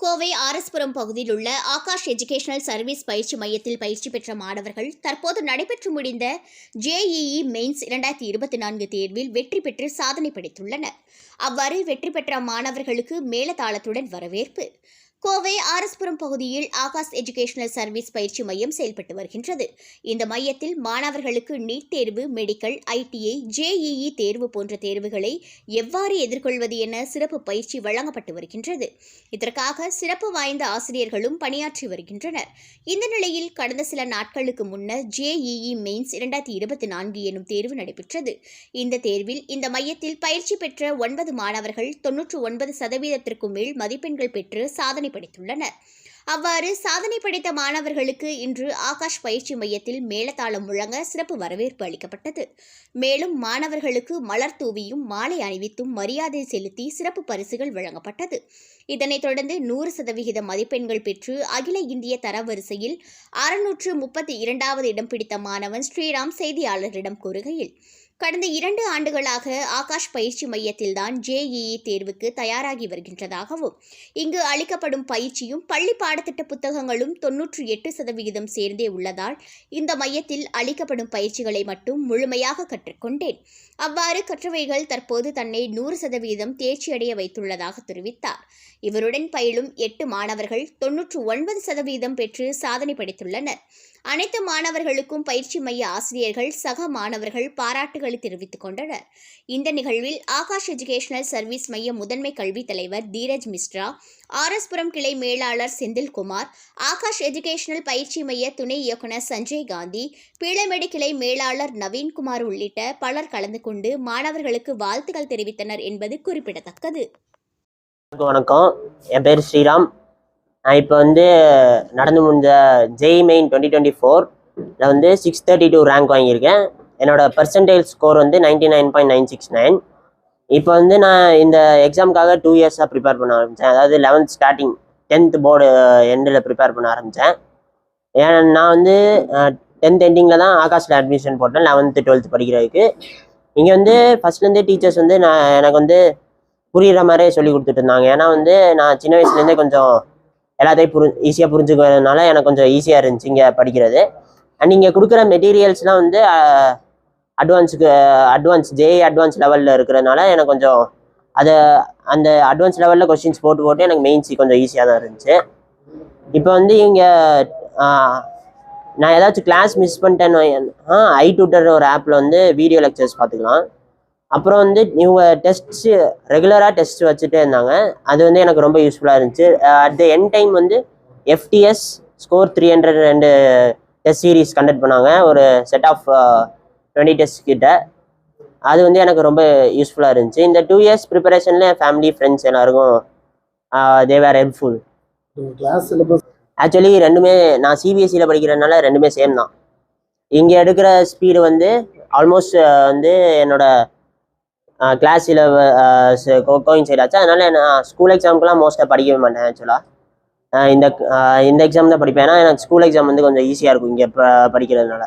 கோவை ஆரஸ்புரம் பகுதியில் உள்ள Akash educational service பயிற்சி மையத்தில் பயிற்சி பெற்ற மாணவர்கள் தற்போது நடைபெற்று முடிந்த ஜேஇஇ மெயின்ஸ் இரண்டாயிரத்தி இருபத்தி நான்கு தேர்வில் வெற்றி பெற்று சாதனை படைத்துள்ளனர். அவ்வாறு வெற்றி பெற்ற மாணவர்களுக்கு மேலதாளத்துடன் வரவேற்பு. கோவை ஆரஸ்புரம் பகுதியில் ஆகாஷ் எஜுகேஷனல் சர்வீஸ் பயிற்சி மையம் செயல்பட்டு வருகின்றது. இந்த மையத்தில் மாணவர்களுக்கு நீட் தேர்வு மெடிக்கல் ஐடிஐ ஜேஇஇ தேர்வு போன்ற தேர்வுகளை எவ்வாறு எதிர்கொள்வது என சிறப்பு பயிற்சி வழங்கப்பட்டு வருகின்றது. இதற்காக சிறப்பு வாய்ந்த ஆசிரியர்களும் பணியாற்றி வருகின்றனர். இந்த நிலையில் கடந்த சில நாட்களுக்கு முன்னர் ஜேஇஇ மெயின்ஸ் இரண்டாயிரத்தி இருபத்தி நான்கு எனும் தேர்வு நடைபெற்றது. இந்த தேர்வில் இந்த மையத்தில் பயிற்சி பெற்ற ஒன்பது மாணவர்கள் தொன்னூற்று ஒன்பது சதவீதத்திற்கும் மேல் மதிப்பெண்கள் பெற்று சாதனை படைத்துள்ளனர். அவ்வாறு சாதனை படைத்த மாணவர்களுக்கு இன்று ஆகாஷ் பயிற்சி மையத்தில் மேளதாளம் முழங்க சிறப்பு வரவேற்பு அளிக்கப்பட்டது. மேலும் மாணவர்களுக்கு மலர் தூவியும் மாலை அணிவித்தும் மரியாதை செலுத்தி சிறப்பு பரிசுகள் வழங்கப்பட்டது. இதனைத் தொடர்ந்து நூறு சதவிகித மதிப்பெண்கள் பெற்று அகில இந்திய தரவரிசையில் அறுநூற்று முப்பத்தி இரண்டாவது இடம் பிடித்த மாணவன் ஸ்ரீராம் செய்தியாளரிடம் கூறுகையில் கடந்த இரண்டு ஆண்டுகளாக ஆகாஷ் பயிற்சி மையத்தில்தான் ஜேஇஇ தேர்வுக்கு தயாராகி வருகின்றதாகவும் இங்கு அளிக்கப்படும் பயிற்சியும் பள்ளி பாடத்திட்ட புத்தகங்களும் தொன்னூற்றி எட்டு சதவிகிதம் சேர்ந்தே உள்ளதால் இந்த மையத்தில் அளிக்கப்படும் பயிற்சிகளை மட்டும் முழுமையாக கற்றுக்கொண்டேன். அவ்வாறு கற்றவைகள் தற்போது தன்னை நூறு சதவீதம் தேர்ச்சியடைய வைத்துள்ளதாக தெரிவித்தார். இவருடன் பயிலும் எட்டு மாணவர்கள் தொன்னூற்று ஒன்பது சதவீதம் பெற்று சாதனை படைத்துள்ளனர். அனைத்து மாணவர்களுக்கும் பயிற்சி மைய ஆசிரியர்கள் சக மாணவர்கள் பாராட்டுகள் தெரிவித்துக் கொண்டனர். இந்த நிகழ்வில் ஆகாஷ் எஜுகேஷனல் சர்வீஸ் மைய முதன்மை கல்வித் தலைவர் தீரஜ் மிஸ்ரா ஆர்எஸ்புரம் கிளை மேலாளர் செந்தில்குமார் ஆகாஷ் எஜுகேஷனல் பயிற்சி மைய துணை இயக்குனர் சஞ்சய் காந்தி பீளமேடு கிளை மேலாளர் நவீன்குமார் உள்ளிட்ட பலர் கலந்து கொண்டு மாணவர்களுக்கு வாழ்த்துக்கள் தெரிவித்தனர் என்பது குறிப்பிடத்தக்கது. வணக்கம். என் பேர் ஸ்ரீராம். நான் இப்போ வந்து நடந்து முடிஞ்ச ஜெய் மெயின் டுவெண்ட்டி டுவெண்ட்டி ஃபோரில் வந்து சிக்ஸ் தேர்ட்டி டூ ரேங்க் வாங்கியிருக்கேன். என்னோட பர்சன்டேஜ் ஸ்கோர் வந்து ninety nine point nine six nine இப்போ வந்து நான் இந்த எக்ஸாமுக்காக டூ இயர்ஸாக ப்ரிப்பேர் பண்ண ஆரம்பித்தேன் அதாவது லெவன்த் ஸ்டார்டிங் டென்த் போர்டு எண்டில் ப்ரிப்பேர் பண்ண ஆரம்பித்தேன் ஏன் நான் வந்து டென்த் எண்டிங்கில் தான் ஆகாஷில் அட்மிஷன் போட்டேன். லெவன்த்து டுவெல்த்து படிக்கிறதுக்கு. இங்கே வந்து ஃபஸ்ட்லேருந்தே டீச்சர்ஸ் வந்து நான் எனக்கு வந்து புரிகிற மாதிரியே சொல்லி கொடுத்துட்டு இருந்தாங்க. ஏன்னா வந்து நான் சின்ன வயசுலேருந்தே கொஞ்சம் எல்லாத்தையும் புரி ஈஸியாக புரிஞ்சுக்கிறதுனால எனக்கு கொஞ்சம் ஈஸியாக இருந்துச்சு இங்கே படிக்கிறது. அண்ட் இங்கே கொடுக்குற மெட்டீரியல்ஸ்லாம் வந்து அட்வான்ஸுக்கு அட்வான்ஸ் ஜே அட்வான்ஸ் லெவலில் இருக்கிறதுனால எனக்கு கொஞ்சம் அதை அந்த அட்வான்ஸ் லெவலில் கொஸ்டின்ஸ் போட்டு போட்டு எனக்கு மெயின்ஸ் கொஞ்சம் ஈஸியாக தான் இருந்துச்சு. இப்போ வந்து இங்கே நான் ஏதாச்சும் கிளாஸ் மிஸ் பண்ணிட்டேன்னு ஆ ஐ டூட்டர் ஒரு ஆப்பில் வந்து வீடியோ லெக்சர்ஸ் பார்த்துக்கலாம். அப்புறம் வந்து இவங்க டெஸ்ட்ஸு ரெகுலராக டெஸ்ட் வச்சுட்டே இருந்தாங்க. அது வந்து எனக்கு ரொம்ப யூஸ்ஃபுல்லாக இருந்துச்சு. அட் த என் டைம் வந்து எஃப்டிஎஸ் ஸ்கோர் த்ரீ ஹண்ட்ரட் ரெண்டு டெஸ்ட் சீரீஸ் கண்டக்ட் பண்ணாங்க. ஒரு செட் ஆஃப் டுவெண்ட்டி டெஸ்ட் கிட்ட. அது வந்து எனக்கு ரொம்ப யூஸ்ஃபுல்லாக இருந்துச்சு. இந்த டூ இயர்ஸ் ப்ரிப்பரேஷனில் ஃபேமிலி ஃப்ரெண்ட்ஸ் எல்லாருக்கும் their helpful class syllabus actually ரெண்டுமே நான் சிபிஎஸ்சியில் படிக்கிறதுனால ரெண்டுமே சேம் தான். இங்கே எடுக்கிற ஸ்பீடு வந்து ஆல்மோஸ்ட் வந்து என்னோட கிளாஸில் கோயிங் சைட் ஆச்சு. அதனால நான் ஸ்கூல் எக்ஸாமுக்குலாம் மோஸ்ட்டாக படிக்கவே மாட்டேன் ஆக்சுவலாக இந்த இந்த எக்ஸாம் தான் படிப்பேன். ஏன்னா எனக்கு ஸ்கூல் எக்ஸாம் வந்து கொஞ்சம் ஈஸியாக இருக்கும் இங்கே படிக்கிறதுனால.